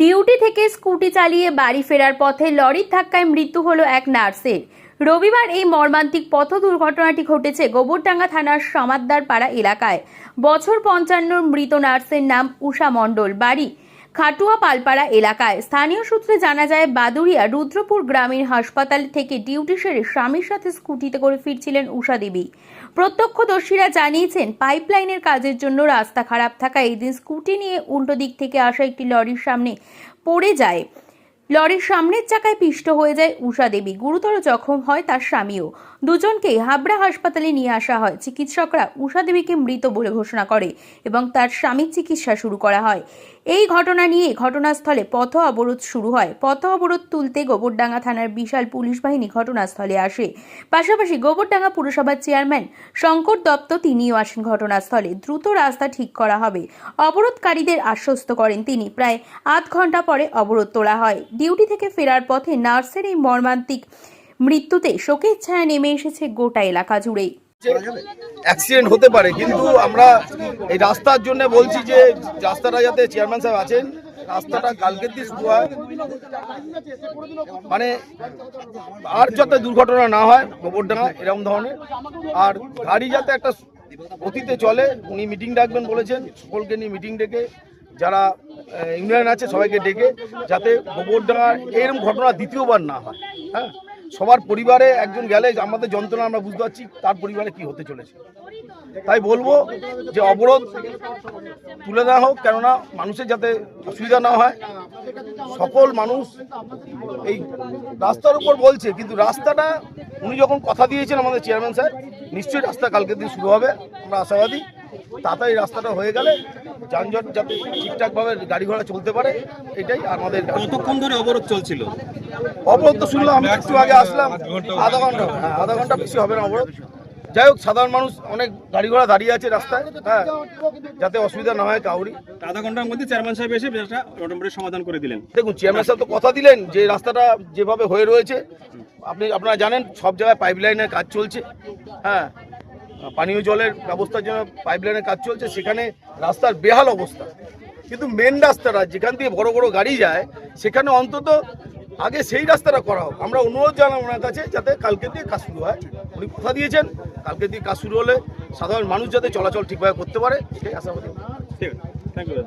Duty থেকে scooty চালিয়ে বাড়ি ফেরার পথে লরির ধাক্কায় মৃত্যু হলো এক নার্সের। রবিবার এই মর্মান্তিক পথ দুর্ঘটনাটি ঘটেছে গোবরডাঙ্গা থানার সমাদ্দার পাড়া এলাকায়। বছর পঞ্চান্ন মৃত নার্সের নাম উষা মণ্ডল, বাড়ি খাটুয়া পালপাড়া এলাকায়। স্থানীয় সূত্রে জানা যায় বাদুরিয়া রুদ্রপুর গ্রামীণ হাসপাতাল থেকে ডিউটি সেরে স্বামীর সাথে স্কুটিতে করে ফিরছিলেন উষা দেবী। প্রত্যক্ষদর্শীরা জানিয়েছেন, পাইপলাইনের কাজের জন্য রাস্তা খারাপ থাকায় এই দিন স্কুটি নিয়ে উল্টো দিক থেকে আসা একটি লরির সামনে পড়ে যায়। লরির সামনের চাকায় পিষ্ট হয়ে যায় উষা দেবী। গুরুতর জখম হয় তার স্বামীও। দুজনকেই হাবড়া হাসপাতালে নিয়ে আসা হয়। চিকিৎসকরা উষা দেবীকে মৃত বলে ঘোষণা করে এবং তার স্বামীর চিকিৎসা শুরু করা হয়। এই ঘটনা নিয়ে ঘটনাস্থলে পথ অবরোধ শুরু হয়। পথ অবরোধ তুলতে গোবরডাঙ্গা থানার বিশাল পুলিশ বাহিনী ঘটনাস্থলে আসে। পাশাপাশি গোবরডাঙ্গা পুরসভার চেয়ারম্যান শঙ্কর দত্ত তিনিও আসেন ঘটনাস্থলে। দ্রুত রাস্তা ঠিক করা হবে। অবরোধকারীদের আশ্বস্ত করেন তিনি। প্রায় আধ ঘণ্টা পরে অবরোধ তোলা হয়। ডিউটি থেকে ফেরার পথে নার্সের এই মর্মান্তিক মৃত্যুতে শোকের ছায়া নেমে এসেছে গোটা এলাকা জুড়েই অ্যাক্সিডেন্ট হতে পারে, কিন্তু আমরা এই রাস্তার জন্য বলছি যে রাস্তাটা যাতে চেয়ারম্যান সাহেব আছেন, রাস্তাটা কালকের দিয়ে শুরু হয়। মানে আর যাতে দুর্ঘটনা না হয় গোবরডাঙ্গা এরকম ধরনের। আর গাড়ি যাতে একটা অতীতে চলে, উনি মিটিং ডাকবেন বলেছেন, সকলকে নিয়ে মিটিং ডেকে, যারা ইউনিয়ন আছে সবাইকে ডেকে, যাতে গোবরডাঙ্গার এরকম ঘটনা দ্বিতীয়বার না হয় হ্যাঁ? সবার পরিবারে একজন গেলে আমাদের যন্ত্রণা আমরা বুঝতে পারছি, তার পরিবারে কি হতে চলেছে। তাই বলব যে অবরোধ তুলে দেওয়া হোক, কেননা মানুষের যাতে অসুবিধা না হয়। সকল মানুষ এই রাস্তার উপর বলছে, কিন্তু রাস্তাটা উনি যখন কথা দিয়েছেন আমাদের চেয়ারম্যান স্যার, নিশ্চয়ই রাস্তা কালকে দিন শুরু হবে, আমরা আশাবাদী। তাড়াতাড়ি রাস্তাটা হয়ে গেলে যানজট যাতে ঠিকঠাকভাবে গাড়ি ঘোড়া চলতে পারে এটাই আমাদের। কতক্ষণ ধরে অবরোধ চলছিল? অবরোধ তো শুনলাম আমি একটু আগে আসলাম আধা ঘণ্টা হ্যাঁ আধা ঘণ্টা বেশি হবে না অবরোধ। যাই হোক সাধারণ মানুষ অনেক গাড়ি ঘোড়া দাঁড়িয়ে আছে রাস্তায় হ্যাঁ যাতে অসুবিধা না হয় কাউরি আধা ঘণ্টার মধ্যে চেয়ারম্যান সাহেব এসে মোটামুটি সমাধান করে দিলেন। দেখুন চেয়ারম্যান সাহেব তো কথা দিলেন যে রাস্তাটা যেভাবে হয়ে রয়েছে আপনি আপনারা জানেন সব জায়গায় পাইপ পাইপলাইনের কাজ চলছে হ্যাঁ পানীয় জলের ব্যবস্থার জন্য পাইপলাইনের কাজ চলছে সেখানে রাস্তার বেহাল অবস্থা। কিন্তু মেন রাস্তাটা যেখান দিয়ে বড় বড় গাড়ি যায় সেখানে অন্তত আগে সেই রাস্তাটা করা হোক। আমরা অনুরোধ জানাব ওনার কাছে যাতে কালকে দিয়ে কাজ শুরু হয়। উনি কথা দিয়েছেন কালকে দিয়ে কাজ শুরু হলে সাধারণ মানুষ যাতে চলাচল ঠিকভাবে করতে পারে এটাই আশাবাদী। ঠিক আছে থ্যাংক ইউ